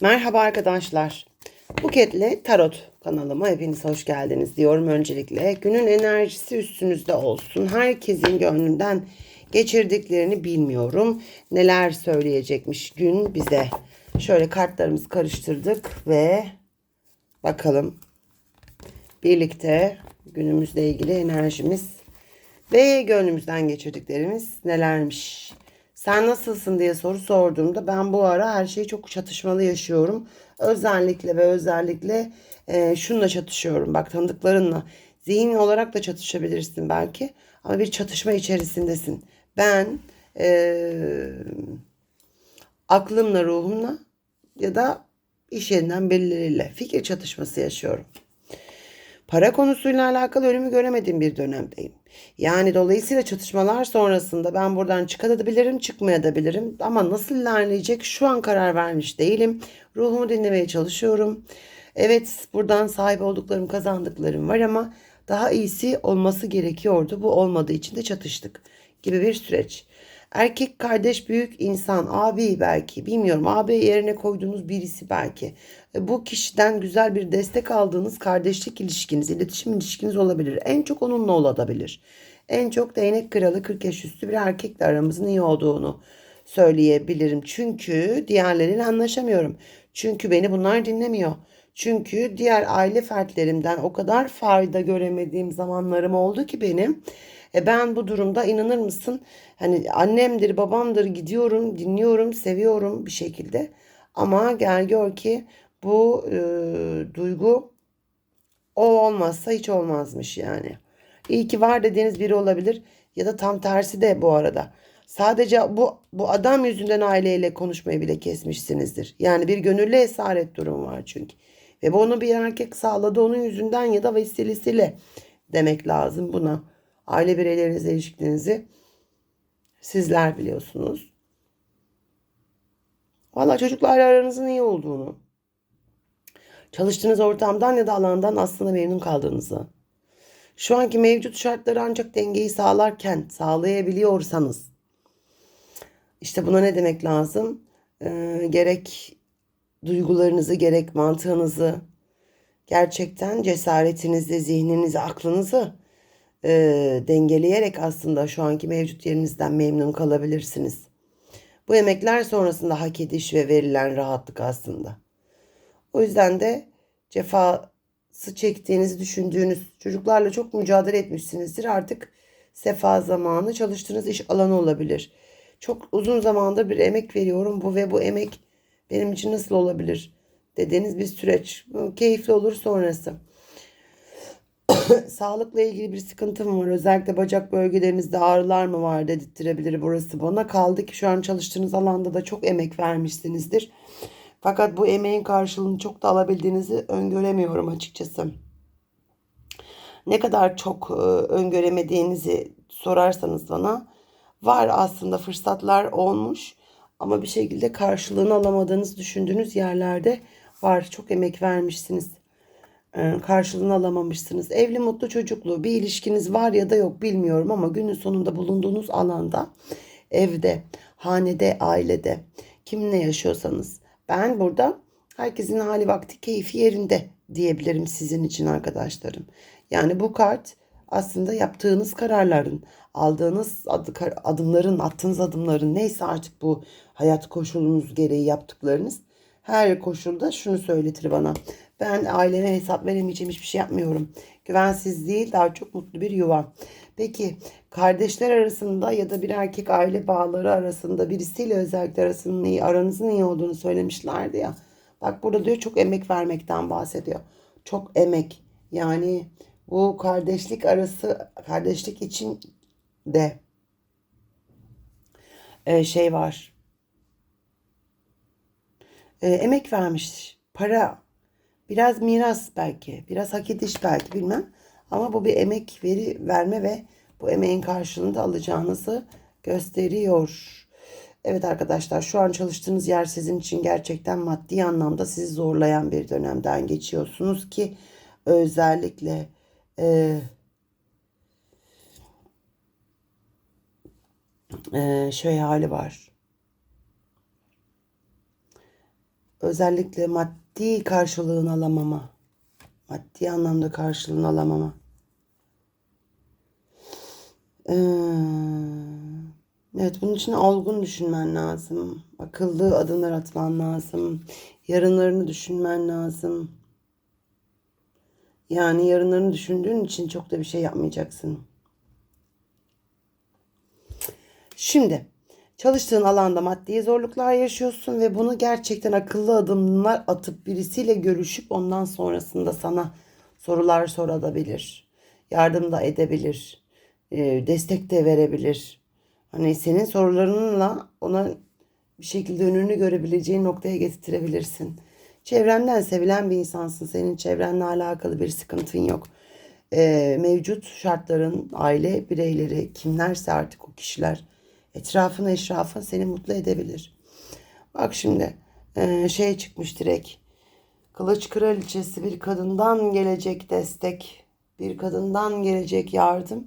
Merhaba arkadaşlar. Buket'le Tarot kanalıma hepiniz hoş geldiniz diyorum öncelikle. Günün enerjisi üstünüzde olsun. Herkesin gönlünden geçirdiklerini bilmiyorum. Neler söyleyecekmiş gün bize. Şöyle kartlarımızı karıştırdık ve bakalım birlikte günümüzle ilgili enerjimiz ve gönlümüzden geçirdiklerimiz nelermiş? Sen nasılsın diye soru sorduğumda ben bu ara her şeyi çok çatışmalı yaşıyorum. Özellikle ve özellikle e, şununla çatışıyorum. Bak tanıdıklarınla. Zihin olarak da çatışabilirsin belki. Ama bir çatışma içerisindesin. Ben e, aklımla, ruhumla ya da iş yerinden birileriyle fikir çatışması yaşıyorum. Para konusuyla alakalı önümü göremediğim bir dönemdeyim. Yani dolayısıyla çatışmalar sonrasında ben buradan çıkabilirim, çıkmayabilirim. Ama nasıl ilerleyecek şu an karar vermiş değilim. Ruhumu dinlemeye çalışıyorum. Evet buradan sahip olduklarım, kazandıklarım var ama daha iyisi olması gerekiyordu. Bu olmadığı için de çatıştık gibi bir süreç. Erkek kardeş büyük insan abi belki bilmiyorum abi yerine koyduğunuz birisi belki. E, Bu kişiden güzel bir destek aldığınız kardeşlik ilişkiniz, iletişim ilişkiniz olabilir. En çok onunla olabilir. En çok değnek kralı 40 yaş üstü bir erkekle aramızın iyi olduğunu söyleyebilirim. Çünkü diğerleriyle anlaşamıyorum. Çünkü beni bunlar dinlemiyor. Çünkü diğer aile fertlerimden o kadar fayda göremediğim zamanlarım oldu ki benim. E ben bu durumda inanır mısın? Hani annemdir, babamdır gidiyorum, dinliyorum, seviyorum bir şekilde. Ama gel gör ki bu e, duygu o olmazsa hiç olmazmış yani. İyi ki var dediğiniz biri olabilir ya da tam tersi de bu arada. Sadece bu bu adam yüzünden aileyle konuşmayı bile kesmişsinizdir. Yani bir gönüllü esaret durumu var çünkü. Ve bunu bir erkek sağladı onun yüzünden ya da vesilesiyle demek lazım buna. Aile bireylerinizle ilişkinizi sizler biliyorsunuz. Valla çocuklarla aranızın iyi olduğunu, çalıştığınız ortamdan ya da alandan aslında memnun kaldığınızı, şu anki mevcut şartları ancak dengeyi sağlarken sağlayabiliyorsanız, işte buna ne demek lazım? Ee, gerek duygularınızı, gerek mantığınızı, gerçekten cesaretinizi, zihninizi, aklınızı e, dengeleyerek aslında şu anki mevcut yerinizden memnun kalabilirsiniz. Bu emekler sonrasında hak ediş ve verilen rahatlık aslında. O yüzden de cefası çektiğinizi düşündüğünüz çocuklarla çok mücadele etmişsinizdir. Artık sefa zamanı çalıştığınız iş alanı olabilir. Çok uzun zamandır bir emek veriyorum bu ve bu emek benim için nasıl olabilir dediğiniz bir süreç. Keyifli olur sonrası. Sağlıkla ilgili bir sıkıntım var. Özellikle bacak bölgelerinizde ağrılar mı var dedirttirebilir burası bana. Kaldı ki şu an çalıştığınız alanda da çok emek vermişsinizdir. Fakat bu emeğin karşılığını çok da alabildiğinizi öngöremiyorum açıkçası. Ne kadar çok e, öngöremediğinizi sorarsanız bana var aslında fırsatlar olmuş ama bir şekilde karşılığını alamadığınız düşündüğünüz yerlerde var. Çok emek vermişsiniz. Ee, karşılığını alamamışsınız. Evli mutlu çocuklu bir ilişkiniz var ya da yok bilmiyorum ama günün sonunda bulunduğunuz alanda evde, hanede, ailede kiminle yaşıyorsanız ben burada herkesin hali vakti keyfi yerinde diyebilirim sizin için arkadaşlarım. Yani bu kart aslında yaptığınız kararların, aldığınız adımların, attığınız adımların neyse artık bu hayat koşulunuz gereği yaptıklarınız her koşulda şunu söyletir bana. Ben aileme hesap veremeyeceğim hiçbir şey yapmıyorum. Güvensiz değil daha çok mutlu bir yuva. Peki kardeşler arasında ya da bir erkek aile bağları arasında birisiyle özellikle arasının iyi, aranızın iyi olduğunu söylemişlerdi ya. Bak burada diyor çok emek vermekten bahsediyor. Çok emek. Yani bu kardeşlik arası kardeşlik için de e, şey var. E, emek vermiş. Para Biraz miras belki, biraz hak ediş belki bilmem. Ama bu bir emek veri verme ve bu emeğin karşılığında alacağınızı gösteriyor. Evet arkadaşlar şu an çalıştığınız yer sizin için gerçekten maddi anlamda sizi zorlayan bir dönemden geçiyorsunuz ki özellikle e, e, şöyle hali var. özellikle maddi karşılığını alamama. Maddi anlamda karşılığını alamama. Ee, evet bunun için olgun düşünmen lazım. Akıllı adımlar atman lazım. Yarınlarını düşünmen lazım. Yani yarınlarını düşündüğün için çok da bir şey yapmayacaksın. Şimdi çalıştığın alanda maddi zorluklar yaşıyorsun ve bunu gerçekten akıllı adımlar atıp birisiyle görüşüp ondan sonrasında sana sorular sorabilir. Yardım da edebilir. e, Destek de verebilir. Hani senin sorularınla ona bir şekilde önünü görebileceğin noktaya getirebilirsin. Çevrenden sevilen bir insansın. Senin çevrenle alakalı bir sıkıntın yok. Ee, mevcut şartların, aile bireyleri, kimlerse artık o kişiler, etrafın eşrafın seni mutlu edebilir. Bak şimdi ee, şey çıkmış direkt. Kılıç kraliçesi bir kadından gelecek destek, bir kadından gelecek yardım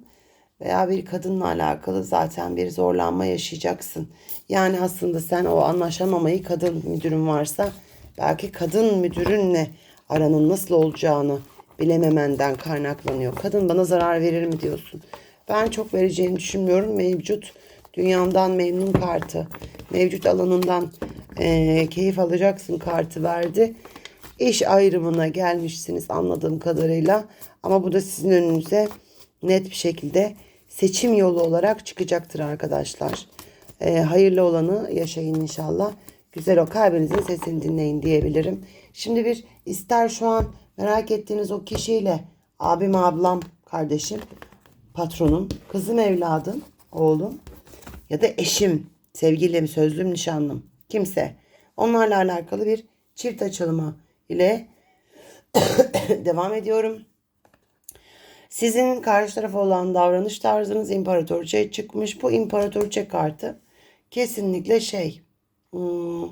veya bir kadınla alakalı zaten bir zorlanma yaşayacaksın. Yani aslında sen o anlaşamamayı kadın müdürün varsa belki kadın müdürünle aranın nasıl olacağını bilememenden kaynaklanıyor. Kadın bana zarar verir mi diyorsun. Ben çok vereceğini düşünmüyorum. Mevcut dünyamdan memnun kartı, mevcut alanından eee, keyif alacaksın kartı verdi. İş ayrımına gelmişsiniz anladığım kadarıyla. Ama bu da sizin önünüze net bir şekilde seçim yolu olarak çıkacaktır arkadaşlar. Ee, hayırlı olanı yaşayın inşallah. Güzel o kalbinizin sesini dinleyin diyebilirim. Şimdi bir ister şu an merak ettiğiniz o kişiyle abim, ablam, kardeşim, patronum, kızım, evladım, oğlum ya da eşim, sevgilim, sözlüm, nişanlım kimse onlarla alakalı bir çift açılımı ile devam ediyorum. Sizin karşı tarafa olan davranış tarzınız imparatorçaya çıkmış. Bu imparatorça kartı kesinlikle şey hmm,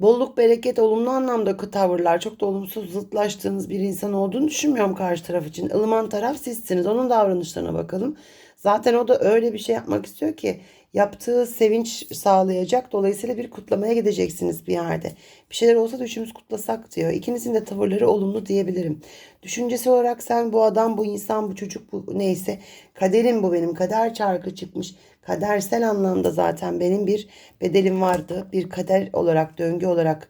bolluk bereket olumlu anlamda tavırlar çok da olumsuz zıtlaştığınız bir insan olduğunu düşünmüyorum karşı taraf için. Ilıman taraf sizsiniz. Onun davranışlarına bakalım. Zaten o da öyle bir şey yapmak istiyor ki yaptığı sevinç sağlayacak. Dolayısıyla bir kutlamaya gideceksiniz bir yerde. Bir şeyler olsa da üçümüz kutlasak diyor. İkinizin de tavırları olumlu diyebilirim. Düşüncesi olarak sen bu adam, bu insan, bu çocuk, bu neyse kaderim bu benim. Kader çarkı çıkmış. Kadersel anlamda zaten benim bir bedelim vardı. Bir kader olarak, döngü olarak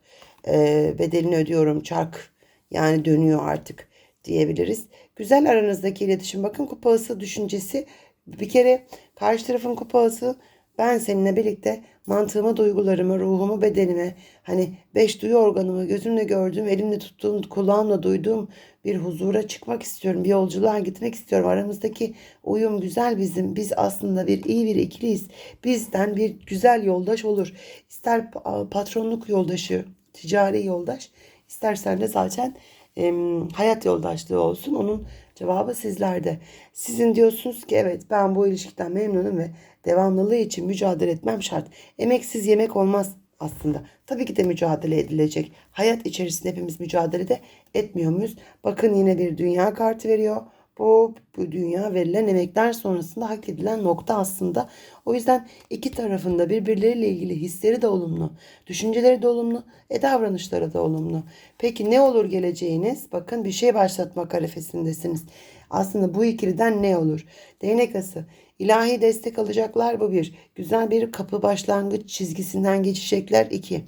e, bedelini ödüyorum. Çark yani dönüyor artık diyebiliriz. Güzel aranızdaki iletişim. Bakın kupası düşüncesi bir kere karşı tarafın kupası ben seninle birlikte mantığımı, duygularımı, ruhumu, bedenimi, hani beş duyu organımı gözümle gördüğüm, elimle tuttuğum, kulağımla duyduğum bir huzura çıkmak istiyorum. Bir yolculuğa gitmek istiyorum. Aramızdaki uyum güzel bizim. Biz aslında bir iyi bir ikiliyiz. Bizden bir güzel yoldaş olur. İster patronluk yoldaşı, ticari yoldaş, istersen de zaten e, hayat yoldaşlığı olsun. Onun cevabı sizlerde. Sizin diyorsunuz ki evet ben bu ilişkiden memnunum ve devamlılığı için mücadele etmem şart. Emeksiz yemek olmaz aslında. Tabii ki de mücadele edilecek. Hayat içerisinde hepimiz mücadelede etmiyor muyuz? Bakın yine bir dünya kartı veriyor. Bu, bu dünya verilen emekler sonrasında hak edilen nokta aslında. O yüzden iki tarafında birbirleriyle ilgili hisleri de olumlu, düşünceleri de olumlu, e davranışları da olumlu. Peki ne olur geleceğiniz? Bakın bir şey başlatmak arifesindesiniz. Aslında bu ikiliden ne olur? Değnek ası. İlahi destek alacaklar bu bir. Güzel bir kapı başlangıç çizgisinden geçecekler iki.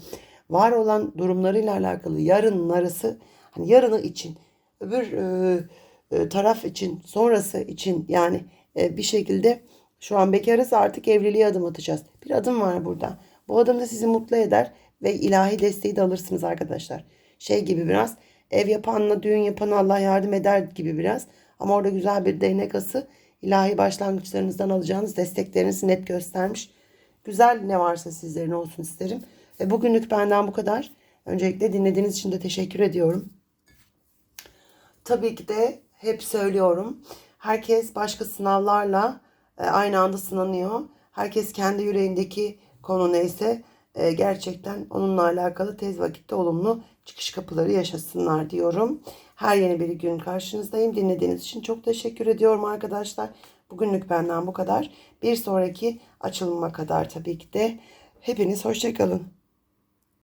Var olan durumlarıyla alakalı yarının arası, hani yarını için, öbür e, e, taraf için, sonrası için yani e, bir şekilde şu an bekarız artık evliliğe adım atacağız. Bir adım var burada. Bu adım da sizi mutlu eder ve ilahi desteği de alırsınız arkadaşlar. Şey gibi biraz ev yapanla düğün yapanı Allah yardım eder gibi biraz. Ama orada güzel bir değnek ası ilahi başlangıçlarınızdan alacağınız desteklerinizi net göstermiş. Güzel ne varsa sizlerin olsun isterim. Ve bugünlük benden bu kadar. Öncelikle dinlediğiniz için de teşekkür ediyorum. Tabii ki de hep söylüyorum. Herkes başka sınavlarla e, aynı anda sınanıyor. Herkes kendi yüreğindeki konu neyse e, gerçekten onunla alakalı tez vakitte olumlu çıkış kapıları yaşasınlar diyorum. Her yeni bir gün karşınızdayım. Dinlediğiniz için çok teşekkür ediyorum arkadaşlar. Bugünlük benden bu kadar. Bir sonraki açılıma kadar tabii ki de hepiniz hoşçakalın.